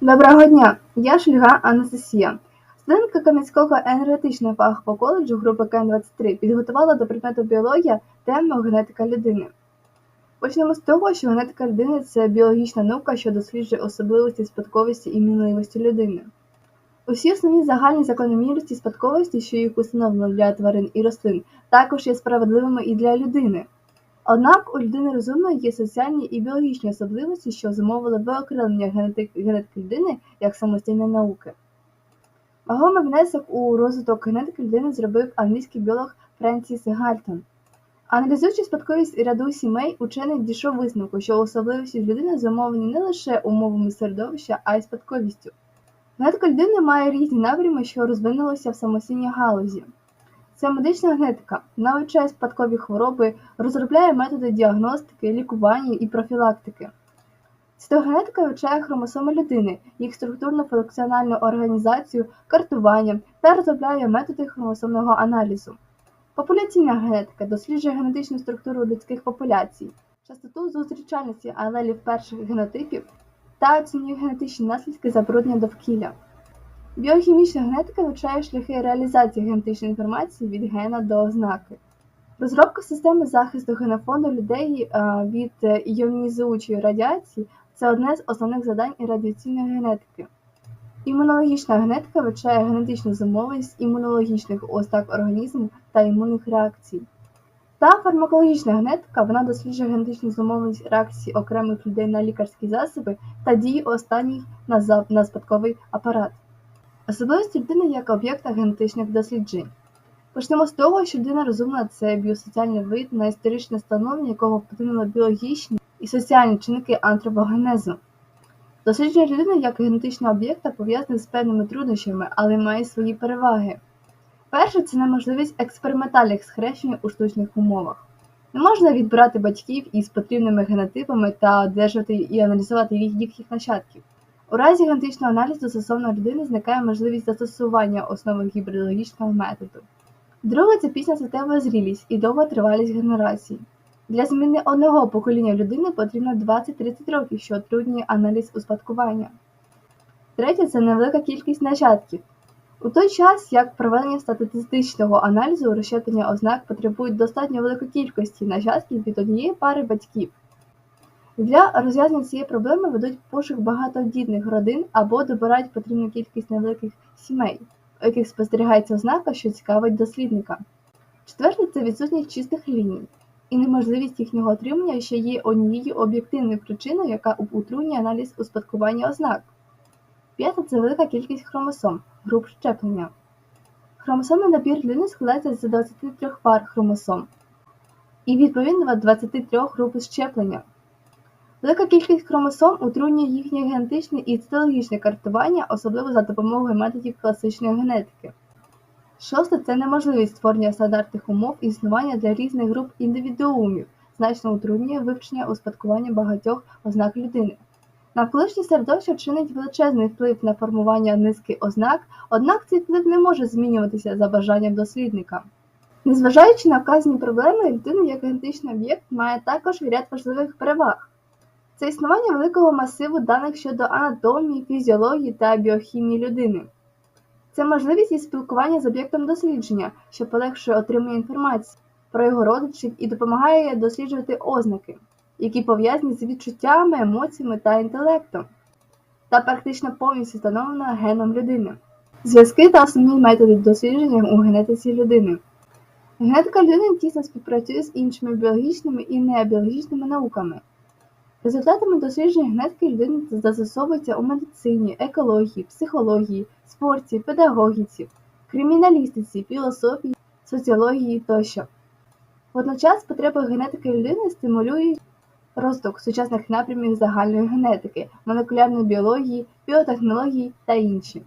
Доброго дня! Я Шульга Анастасія. Студентка Кам'янського енергетичного фахового коледжу групи КН-23 підготувала до предмету біологія тему генетика людини. Почнемо з того, що генетика людини це біологічна наука, що досліджує особливості спадковості і мінливості людини. Усі основні загальні закономірності спадковості, що їх установлено для тварин і рослин, також є справедливими і для людини. Однак у людини розумної є соціальні і біологічні особливості, що зумовили виокремлення генетики, генетики людини як самостійної науки. Вагомий внесок у розвиток генетики людини зробив англійський біолог Френсіс Гальтон. Аналізуючи спадковість ряду сімей, учений дійшов висновку, що особливості людини зумовлені не лише умовами середовища, а й спадковістю. Генетика людини має різні напрями, що розвинулися в самостійній галузі. Це медична генетика, вона вивчає спадкові хвороби, розробляє методи діагностики, лікування і профілактики. Цитогенетика вивчає хромосоми людини, їх структурно-функціональну організацію, картування та розробляє методи хромосомного аналізу. Популяційна генетика досліджує генетичну структуру людських популяцій, частоту зустрічальності алелів перших генотипів та оцінює генетичні наслідки забруднення довкілля. Біохімічна генетика вивчає шляхи реалізації генетичної інформації від гена до ознаки. Розробка системи захисту генофонду людей е, від іонізуючої радіації це одне з основних завдань радіаційної генетики. Імунологічна генетика вивчає генетичну зумовленість імунологічних ознак організму та імунних реакцій. Та фармакологічна генетика вона досліджує генетичну зумовленість реакції окремих людей на лікарські засоби та дії останніх на спадковий апарат. Особливості людини як об'єкта генетичних досліджень. Почнемо з того, що людина розумна це біосоціальний вид, на історичне становлення якого вплинули біологічні і соціальні чинники антропогенезу. Дослідження людини як генетичного об'єкта пов'язане з певними труднощами, але має свої переваги. Перше це неможливість експериментальних схрещень у штучних умовах. Не можна відбирати батьків із потрібними генотипами та одержувати і аналізувати їх їхніх нащадків. У разі генетичного аналізу стосовно людини зникає можливість застосування основи гібридологічного методу. Друге це пісня статева зрілість і довга тривалість генерації. Для зміни одного покоління людини потрібно 20-30 років, що отруднює аналіз успадкування. Третє це невелика кількість нащадків. У той час, як проведення статистичного аналізу розщеплення ознак потребують достатньо великої кількості нащадків від однієї пари батьків. Для розв'язання цієї проблеми ведуть пошук багатодітних родин або добирають потрібну кількість невеликих сімей, у яких спостерігається ознака, що цікавить дослідника. Четверте це відсутність чистих ліній, і неможливість їхнього отримання ще є однією об'єктивною причиною, яка утруднює аналіз успадкування ознак. П'яте це велика кількість хромосом, груп щеплення. Хромосомний набір людини складається з 23 пар хромосом і відповідно 23 групи щеплення. Велика кількість хромосом утруднює їхнє генетичне і цитологічне картування, особливо за допомогою методів класичної генетики. Шосте це неможливість створення стандартних умов існування для різних груп індивідуумів, значно утруднює вивчення успадкування багатьох ознак людини. Навколишнє середовище чинить величезний вплив на формування низки ознак, однак цей вплив не може змінюватися за бажанням дослідника. Незважаючи на вказані проблеми, людина як генетичний об'єкт має також ряд важливих переваг. Це існування великого масиву даних щодо анатомії, фізіології та біохімії людини. Це можливість і спілкування з об'єктом дослідження, що полегшує отримання інформації про його родичів і допомагає досліджувати ознаки, які пов'язані з відчуттями, емоціями та інтелектом, та практично повністю встановлена геном людини. Зв'язки та основні методи дослідження у генетиці людини. Генетика людини тісно співпрацює з іншими біологічними і необіологічними науками. Результатами досліджень генетики людини застосовуються у медицині, екології, психології, спорті, педагогіці, криміналістиці, філософії, соціології тощо. Водночас потреби генетики людини стимулюють розвиток сучасних напрямів загальної генетики, молекулярної біології, біотехнології та інші.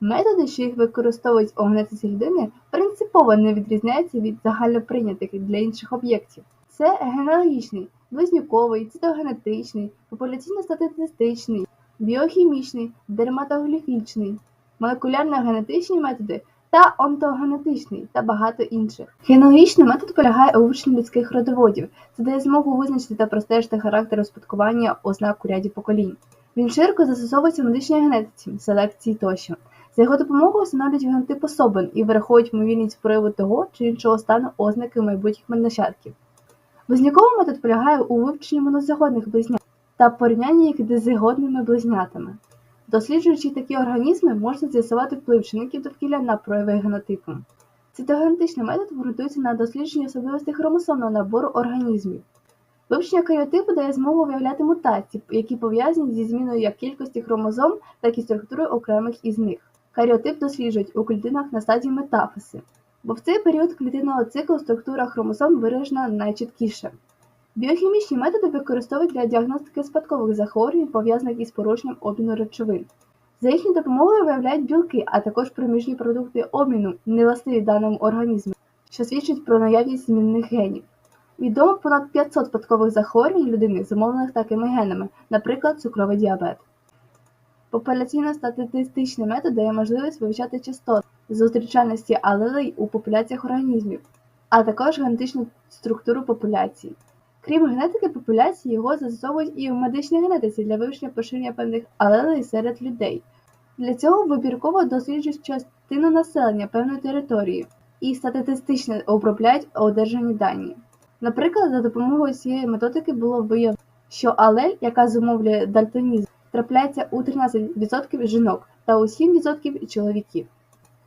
Методи, що їх використовують у генетиці людини, принципово не відрізняються від загальноприйнятих для інших об'єктів. Це генеалогічний, близнюковий, цитогенетичний, популяційно-статистичний, біохімічний, дерматогліфічний, молекулярно-генетичні методи та онтогенетичний та багато інших. Генеалогічний метод полягає у вивченні людських родоводів, це дає змогу визначити та простежити характер успадкування ознак у ряді поколінь. Він широко застосовується в медичній генетиці, селекції тощо. За його допомогою встановлюють генотип особин і враховують ймовірність прояву того чи іншого стану ознаки майбутніх нащадків. Близнюковий метод полягає у вивченні монозигодних близнят та порівнянні їх дизигодними близнятами. Досліджуючи такі організми, можна з'ясувати вплив чинників довкілля на прояви генотипу. Цитогенетичний метод ґрунтується на дослідженні особливостей хромосомного набору організмів. Вивчення каріотипу дає змогу виявляти мутації, які пов'язані зі зміною як кількості хромозом, так і структури окремих із них. Каріотип досліджують у клітинах на стадії метафизи, бо в цей період клітинного циклу структура хромосом виражена найчіткіше. Біохімічні методи використовують для діагностики спадкових захворювань, пов'язаних із порушенням обміну речовин. За їхньою допомогою виявляють білки, а також проміжні продукти обміну, невластиві даному організму, що свідчить про наявність змінних генів. Відомо понад 500 спадкових захворювань людини, зумовлених такими генами, наприклад, цукровий діабет. Популяційно-статистичний метод дає можливість вивчати частоти зустрічальності алелей у популяціях організмів, а також генетичну структуру популяції. Крім генетики популяції, його застосовують і в медичній генетиці для вивчення поширення певних алелей серед людей. Для цього вибірково досліджують частину населення певної території і статистично обробляють одержані дані. Наприклад, за допомогою цієї методики було виявлено, що алель, яка зумовлює дальтонізм, трапляється у 13% жінок та у 7% чоловіків.